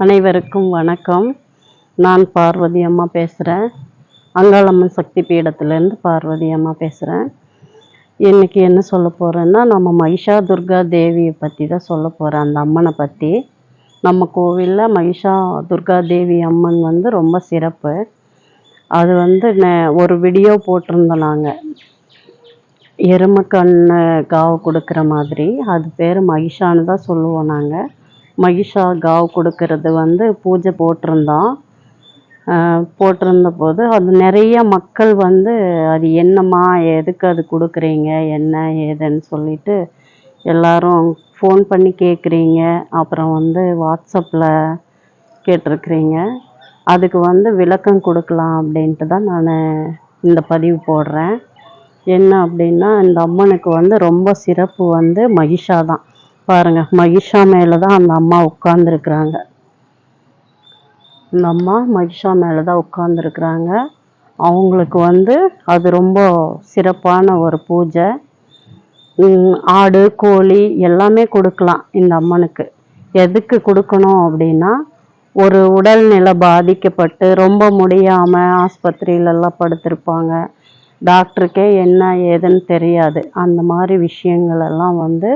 அனைவருக்கும் வணக்கம். நான் பார்வதி அம்மா பேசுகிறேன் அங்காளம்மன் சக்தி பீடத்துலேருந்து பார்வதி அம்மா பேசுகிறேன் இன்றைக்கி என்ன சொல்ல போகிறேன்னா நம்ம மகிஷா துர்கா தேவியை பற்றி தான் சொல்ல போகிறேன் அந்த அம்மனை பற்றி நம்ம கோவிலில் மகிஷா துர்கா தேவி அம்மன் வந்து ரொம்ப சிறப்பு. அது வந்து ஒரு வீடியோ போட்டிருந்தோம் நாங்கள் எருமக்கண்ணு காவு கொடுக்குற மாதிரி. அது பேர் மகிஷான்னு தான் சொல்லுவோம் நாங்கள் மகிஷா காவ் கொடுக்கறது வந்து பூஜை போட்டிருந்தோம் போட்டிருந்த போது அது நிறைய மக்கள் வந்து அது என்னம்மா எதுக்கு அது கொடுக்குறீங்க என்ன ஏதுன்னு சொல்லிட்டு எல்லாரும் ஃபோன் பண்ணி கேட்குறீங்க அப்புறம் வந்து வாட்ஸ்அப்பில் கேட்டிருக்கிறீங்க. அதுக்கு வந்து விளக்கம் கொடுக்கலாம் அப்படின்ட்டு தான் நான் இந்த பதிவு போடுறேன். என்ன அப்படின்னா இந்த அம்மனுக்கு வந்து ரொம்ப சிறப்பு வந்து மகிஷா தான். பாருங்க மகிஷா மேலே தான் அந்த அம்மா உட்காந்துருக்குறாங்க இந்த அம்மா மகிஷா மேலே தான் உட்காந்துருக்குறாங்க அவங்களுக்கு வந்து அது ரொம்ப சிறப்பான ஒரு பூஜை. ஆடு கோழி எல்லாமே கொடுக்கலாம் இந்த அம்மனுக்கு. எதுக்கு கொடுக்கணும் அப்படின்னா ஒரு உடல்நிலை பாதிக்கப்பட்டு ரொம்ப முடியாமல் ஆஸ்பத்திரியிலலாம் படுத்திருப்பாங்க. டாக்டருக்கே என்ன ஏதுன்னு தெரியாது. அந்த மாதிரி விஷயங்களெல்லாம் வந்து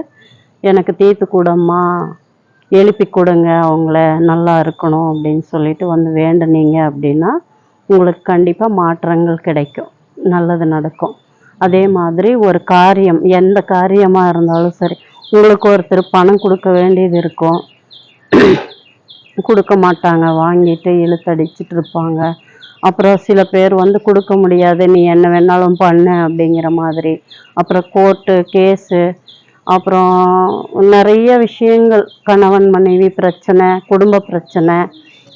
எனக்கு தீர்த்து கூடம்மா எழுப்பி கொடுங்க அவங்கள நல்லா இருக்கணும் அப்படின்னு சொல்லிட்டு வந்து வேண்டுனீங்க அப்படின்னா உங்களுக்கு கண்டிப்பாக மாற்றங்கள் கிடைக்கும். நல்லது நடக்கும். அதே மாதிரி ஒரு காரியம் எந்த காரியமாக இருந்தாலும் சரி உங்களுக்கு ஒருத்தர் பணம் கொடுக்க வேண்டியது இருக்கும். கொடுக்க மாட்டாங்க வாங்கிட்டு இழுத்தடிச்சிட்டு இருப்பாங்க. அப்புறம் சில பேர் வந்து கொடுக்க முடியாது நீ என்ன வேணாலும் பண்ணு அப்படிங்கிற மாதிரி. அப்புறம் கோர்ட்டு கேஸு அப்புறம் நிறைய விஷயங்கள் கணவன் மனைவி பிரச்சனை குடும்ப பிரச்சனை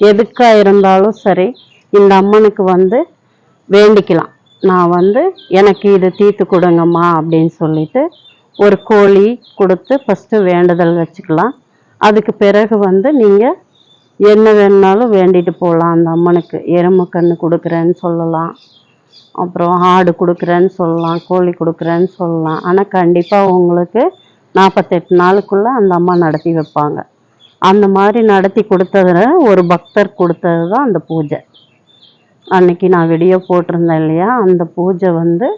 எதுக்காக இருந்தாலும் சரி இந்த அம்மனுக்கு வந்து வேண்டிக்கலாம். நான் வந்து எனக்கு இது தீர்த்து கொடுங்கம்மா அப்படின்னு சொல்லிட்டு ஒரு கோழி கொடுத்து ஃபஸ்ட்டு வேண்டுதல் வச்சுக்கலாம். அதுக்கு பிறகு வந்து நீங்கள் என்ன வேணுனாலும் வேண்டிட்டு போகலாம் அந்த அம்மனுக்கு. எறும்பு கன்று கொடுக்குறேன்னு சொல்லலாம். அப்புறம் ஆடு கொடுக்குறேன்னு சொல்லலாம் கோழி கொடுக்குறேன்னு சொல்லலாம். ஆனால் கண்டிப்பாக உங்களுக்கு நாற்பத்தெட்டு நாளுக்குள்ளே அந்த அம்மா நடத்தி வைப்பாங்க. அந்த மாதிரி நடத்தி கொடுத்ததுல ஒரு பக்தர் கொடுத்தது தான் அந்த பூஜை. அன்னைக்கு நான் வீடியோ போட்டிருந்தேன் இல்லையா? அந்த பூஜை வந்து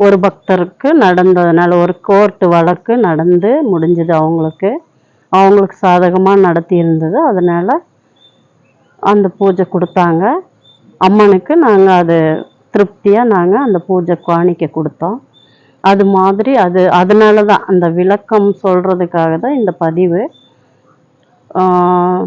ஒரு பக்தருக்கு நடந்ததுனால ஒரு கோர்ட்டு வழக்கு நடந்து முடிஞ்சது அவங்களுக்கு. அவங்களுக்கு சாதகமாக நடத்தியிருந்தது அதனால் அந்த பூஜை கொடுத்தாங்க. அம்மனுக்கு நாங்கள் அது திருப்தியாக நாங்கள் அந்த பூஜை காணிக்க கொடுத்தோம். அது மாதிரி அது அதனால தான் அந்த விளக்கம் சொல்கிறதுக்காக தான் இந்த பதிவு. ஆஹ்